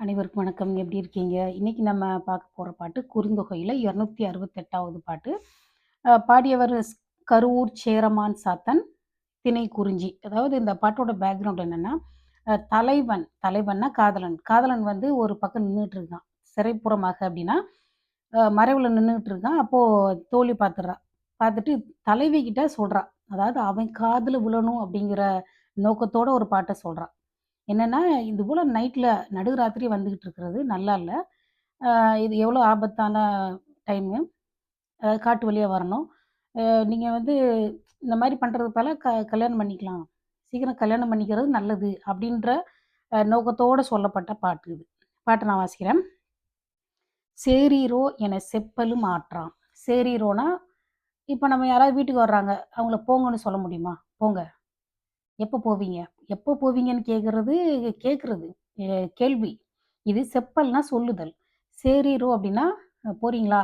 அனைவருக்கும் வணக்கம். எப்படி இருக்கீங்க? இன்னைக்கு நம்ம பார்க்க போகிற பாட்டு குறுந்தொகையில் இரநூத்தி அறுபத்தெட்டாவது பாட்டு. பாடியவர் ஸ் கருவூர் சேரமான் சாத்தன், திணை குறிஞ்சி. அதாவது இந்த பாட்டோட பேக்ரவுண்ட் என்னென்னா தலைவன் தலைவன்னா காதலன். காதலன் வந்து ஒரு பக்கம் நின்றுட்டு இருக்கான். சிறைப்புறமாக அப்படின்னா, மறைவில் நின்றுட்டு இருக்கான். அப்போது தோழி பார்த்துட்றான் பார்த்துட்டு தலைவி கிட்ட சொல்கிறான் அதாவது அவன் காதில் விழணும் அப்படிங்கிற நோக்கத்தோட ஒரு பாட்டை சொல்கிறான் என்னன்னா, இது போல் நைட்டில் நடுராத்திரி வந்துக்கிட்டு இருக்கிறது நல்லா இல்லை இது எவ்வளோ ஆபத்தான டைமு. காட்டு வழியாக வரணும். நீங்கள் வந்து இந்த மாதிரி பண்ணுறது பல க கல்யாணம் பண்ணிக்கலாம். சீக்கிரம் கல்யாணம் பண்ணிக்கிறது நல்லது. அப்படின்ற நோக்கத்தோடு சொல்லப்பட்ட பாட்டு இது. பாட்டை நான் வாசிக்கிறேன். "சேரீரோ என செப்பலும் ஆற்றான்." சேரீரோனா இப்போ நம்ம யாராவது வீட்டுக்கு வர்றாங்க. அவங்கள போங்கன்னு சொல்ல முடியுமா? போங்க. எப்போ போவீங்க? எப்போ போவீங்கன்னு கேட்கறது கேட்கறது. கேள்வி. இது செப்பல்னா சொல்லுதல். சேரீரோ அப்படின்னா, போறீங்களா?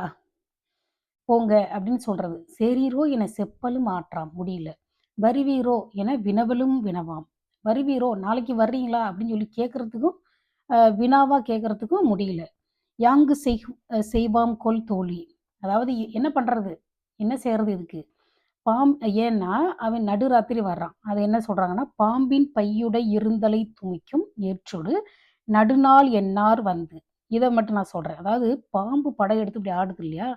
போங்க அப்படின்னு சொல்றது. சேரீரோ என செப்பலும் ஆற்றாம். முடியல. வருவீரோ என வினவலும் வினவாம். வருவீரோ நாளைக்கு வர்றீங்களா? அப்படின்னு சொல்லி கேட்கறதுக்கும், வினாவா கேட்கறதுக்கும் முடியல. யாங்கு செய் செய்வாம் கொல் தோழி. அதாவது என்ன பண்றது? என்ன செய்யறது இதுக்கு? பாம் ஏன்னா, அவன் நடுராத்திரி வர்றான். அது என்ன சொல்றாங்கன்னா, "பாம்பின் பையுடை இருந்தலை துமிக்கும் ஏற்றொடு நடுநாள் என்னார் வந்து." இதை மட்டும் நான் சொல்றேன். அதாவது பாம்பு படையெடுத்து இப்படி ஆடுது இல்லையா?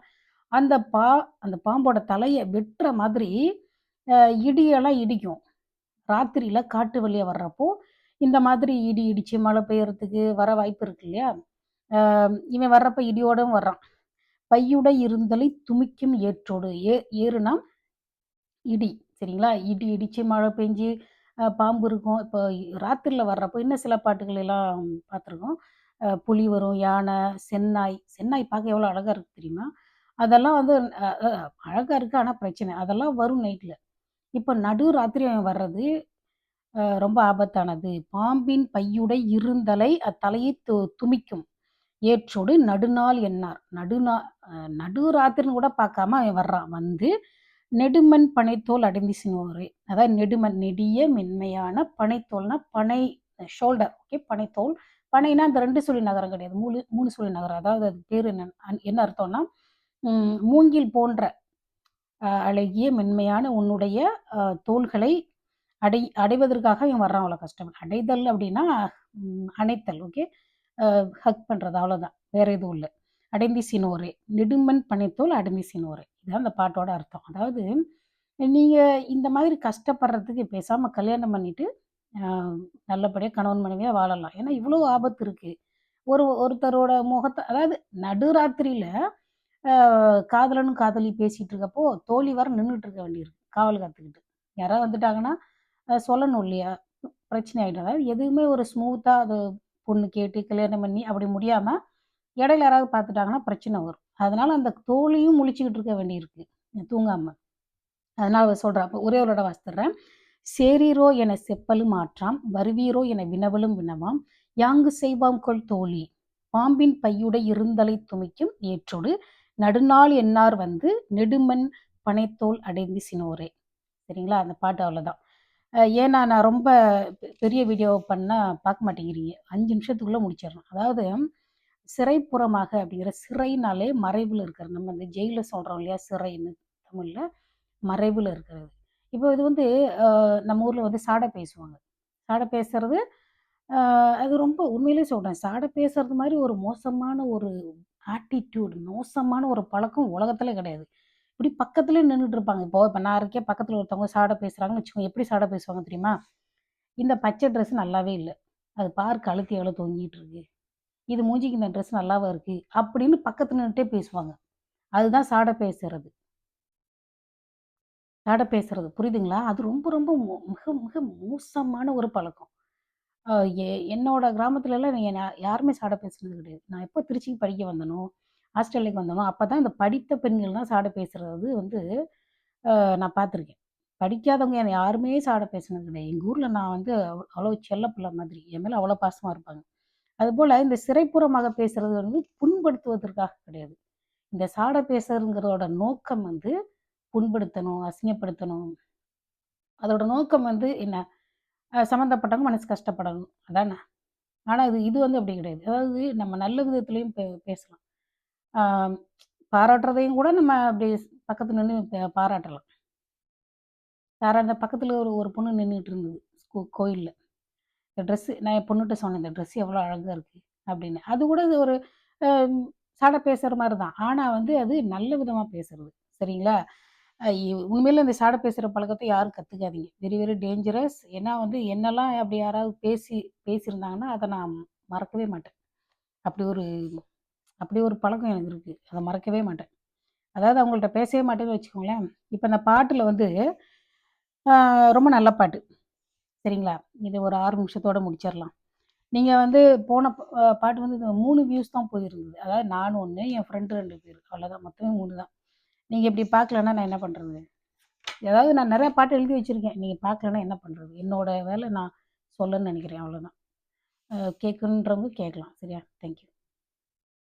அந்த பா அந்த பாம்போட தலையை வெட்டுற மாதிரி இடியெல்லாம் இடிக்கும். ராத்திரியில காட்டு வழியாக வர்றப்போ, இந்த மாதிரி இடி இடிச்சு மழை பெய்யறதுக்கு வர வாய்ப்பு இருக்கு இல்லையா? இவன் வர்றப்ப இடியோடும் வர்றான். பையுட இருந்தலை துமிக்கும் ஏற்றோடு." ஏ ஏறுனா இடி. சரிங்களா? இடி இடிச்சு மழை பெஞ்சு பாம்பு இருக்கும். இப்போ ராத்திரியில் வர்றப்போ இன்னும் சில பாட்டுகள் எல்லாம் பார்த்துருக்கோம். புலி வரும், யானை, சென்னாய் செந்நாய் பார்க்க எவ்வளோ அழகாக இருக்குது தெரியுமா? அதெல்லாம் வந்து அழகாக இருக்குது ஆனால் பிரச்சனை. அதெல்லாம் வரும் நைட்டில் இப்போ நடு ராத்திரி அவன் வர்றது ரொம்ப ஆபத்தானது. பாம்பின் பையுடை இருந்தலை அத்தலையை து துமிக்கும். ஏற்றோடு நடுநாள் என்னார். நடுநா நடு ராத்திரின்னு கூட பார்க்காம அவன் வர்றான். வந்து நெடுமண் பனைத்தோல் அடைந்து சினுவரே. அதாவது நெடுமண் நெடிய மென்மையான பனைத்தோல்னா பனை ஷோல்டர் ஓகே பனைத்தோல். பனைனா அந்த ரெண்டு சுழி நகரம் கிடையாது. மூணு மூணு சுழி நகரம். அதாவது அது பேர் என்ன என்ன அர்த்தம்னா, மூங்கில் போன்ற அழகிய மென்மையான உன்னுடைய தோள்களை அடை அடைவதற்காக இவன் வர்றான் அவ்வளோ கஷ்டம். அடைதல் அப்படின்னா, அணைத்தல் ஓகே. ஹக் பண்ணுறது அவ்வளோதான். வேற எதுவும் இல்லை அடைந்தி சினோரே. நெடுமண் பனைத்தோல் அடைந்தி சினோரே. இதுதான் அந்த பாட்டோட அர்த்தம். அதாவது நீங்கள் இந்த மாதிரி கஷ்டப்படுறதுக்கு பேசாமல் கல்யாணம் பண்ணிவிட்டு நல்லபடியாக கணவன் மனைவியாக வாழலாம். ஏன்னா இவ்வளோ ஆபத்து இருக்குது ஒரு ஒருத்தரோட முகத்தை அதாவது நடுராத்திரியில் காதலனும் காதலி பேசிகிட்டு இருக்கப்போ, தோழி வர நின்றுட்டு இருக்க வேண்டியிருக்கு. காவல் காத்துக்கிட்டு. யாராவது வந்துட்டாங்கன்னா, சொல்லணும் இல்லையா? பிரச்சனை ஆகிடும் அதாவது எதுவுமே ஒரு ஸ்மூத்தாக அது பொண்ணு கேட்டு கல்யாணம் பண்ணி அப்படி முடியாமல் இடையில யாராவது பார்த்துட்டாங்கன்னா பிரச்சனை வரும். அதனால அந்த தோழியும் முழிச்சுக்கிட்டு இருக்க வேண்டியிருக்கு. தூங்காம. அதனால அவர் சொல்றா. அப்போ ஒரே ஒரு இடம் வாசித்துறேன் "சேரீரோ என செப்பலும் ஆற்றாம். வருவீரோ என வினவலும் வினவாம். யாங்கு செய்வாம் கொள் தோழி. பாம்பின் பையுடை இருந்தலை துமிக்கும் ஏற்றோடு நடுநாள் என்னார் வந்து நெடுமண் பனைத்தோல் அடைந்து சினோரே." சரிங்களா? அந்த பாட்டு அவ்வளோதான். ஏன்னா நான் ரொம்ப பெரிய வீடியோ பண்ணால் பார்க்க மாட்டேங்கிறீங்க. அஞ்சு நிமிஷத்துக்குள்ளே முடிச்சிடறேன் அதாவது சிறைப்புறமாக அப்படிங்கிற சிறைனாலே மறைவில் இருக்கிறது. நம்ம இந்த ஜெயிலில் சொல்கிறோம் இல்லையா? சிறைன்னு தமிழில் மறைவில் இருக்கிறது. இப்போ இது வந்து நம்ம ஊரில் வந்து சாடை பேசுவாங்க. சாட பேசுறது அது ரொம்ப உண்மையிலேயே சொல்கிறேன் சாடை பேசுறது மாதிரி ஒரு மோசமான ஒரு ஆட்டிடியூட் மோசமான ஒரு பழக்கம் உலகத்துல கிடையாது. இப்படி பக்கத்துலேயே நின்றுட்டு இருப்பாங்க. இப்போ இப்போ நான் இருக்கேன், பக்கத்தில் ஒருத்தவங்க சாடை பேசுகிறாங்கன்னு வச்சுக்கோங்க. எப்படி சாடை பேசுவாங்க தெரியுமா? "இந்த பச்சை ட்ரெஸ் நல்லாவே இல்லை அது பார்க்க அழுத்தி எவ்வளோ தொங்கிட்டு இருக்கு. இது மூஞ்சிக்கு இந்த ட்ரெஸ் நல்லாவா இருக்கு?" அப்படின்னு பக்கத்தில் நின்றுட்டே பேசுவாங்க. அதுதான் சாட பேசுறது. சாட பேசுறது. புரியுதுங்களா? அது ரொம்ப ரொம்ப மோ மிக மிக மோசமான ஒரு பழக்கம். எ என்னோட கிராமத்துலலாம் என்ன யாருமே சாட பேசுனது கிடையாது. நான் எப்போ திருச்சிக்கு படிக்க வந்தனோ, ஹாஸ்டலுக்கு வந்தனோ, அப்பதான் இந்த படித்த பெண்கள் தான் சாட பேசுறது வந்து நான் பார்த்துருக்கேன். படிக்காதவங்க என்னை யாருமே சாட பேசுனது கிடையாது. எங்கள் ஊரில் நான் வந்து அவ்வளோ செல்ல பிள்ளை மாதிரி. என் மேலே அவ்வளோ பாசமாக இருப்பாங்க. அதுபோல் இந்த சிறைப்புறமாக பேசுறது வந்து புண்படுத்துவதற்காக கிடையாது. இந்த சாட பேசுறதுங்கிறதோட நோக்கம் வந்து புண்படுத்தணும், அசிங்கப்படுத்தணும். அதோட நோக்கம் வந்து என்ன? சம்மந்தப்பட்டவங்க மனசு கஷ்டப்படணும். அதானே? ஆனால் இது இது வந்து அப்படி கிடையாது. அதாவது நம்ம நல்ல விதத்துலேயும் பே பேசலாம். பாராட்டுறதையும் கூட நம்ம அப்படி பக்கத்து நின்று பாராட்டலாம். யாராவது அந்த ஒரு ஒரு பொண்ணு நின்றுட்டு இருந்தது. கோ இந்த ட்ரெஸ்ஸு நான் என் பொண்ணுகிட்ட சொன்னேன், "இந்த ட்ரெஸ் எவ்வளோ அழகாக இருக்குது அப்படின்னு. அது கூட ஒரு சாடை பேசுகிற மாதிரி தான். ஆனால் வந்து அது நல்ல விதமாக பேசுறது. சரிங்களா? உண்மையில் இந்த சாடை பேசுகிற பழக்கத்தை யாரும் கற்றுக்காதீங்க வெரி வெரி டேஞ்சரஸ். ஏன்னா வந்து என்னெல்லாம் அப்படி யாராவது பேசி பேசியிருந்தாங்கன்னா, அதை நான் மறக்கவே மாட்டேன். அப்படி ஒரு அப்படி ஒரு பழக்கம் எனக்கு இருக்குது அதை மறக்கவே மாட்டேன். அதாவது அவங்கள்ட்ட பேசவே மாட்டேன்னு வச்சுக்கோங்களேன். இப்போ இந்த பாட்டில் வந்து ரொம்ப நல்ல பாட்டு. சரிங்களா? இது ஒரு ஆறு நிமிஷத்தோடு முடிச்சிடலாம் நீங்கள் வந்து போன பாட்டு வந்து இந்த 3 வியூஸ் தான் போயிருந்தது. அதாவது நான் ஒன்று என் ஃப்ரெண்டு ரெண்டு பேர் அவ்வளோதான். மொத்தமே மூணு தான். நீங்கள் இப்படி பார்க்கலன்னா நான் என்ன பண்ணுறது ஏதாவது நான் நிறையா பாட்டு எழுதி வச்சுருக்கேன் நீங்கள் பார்க்கலன்னா என்ன பண்ணுறது என்னோட வேலை நான் சொல்லன்னு நினைக்கிறேன் அவ்வளோதான். அ கேட்கணுன்றவங்க கேட்கலாம். சரியா? Thank you.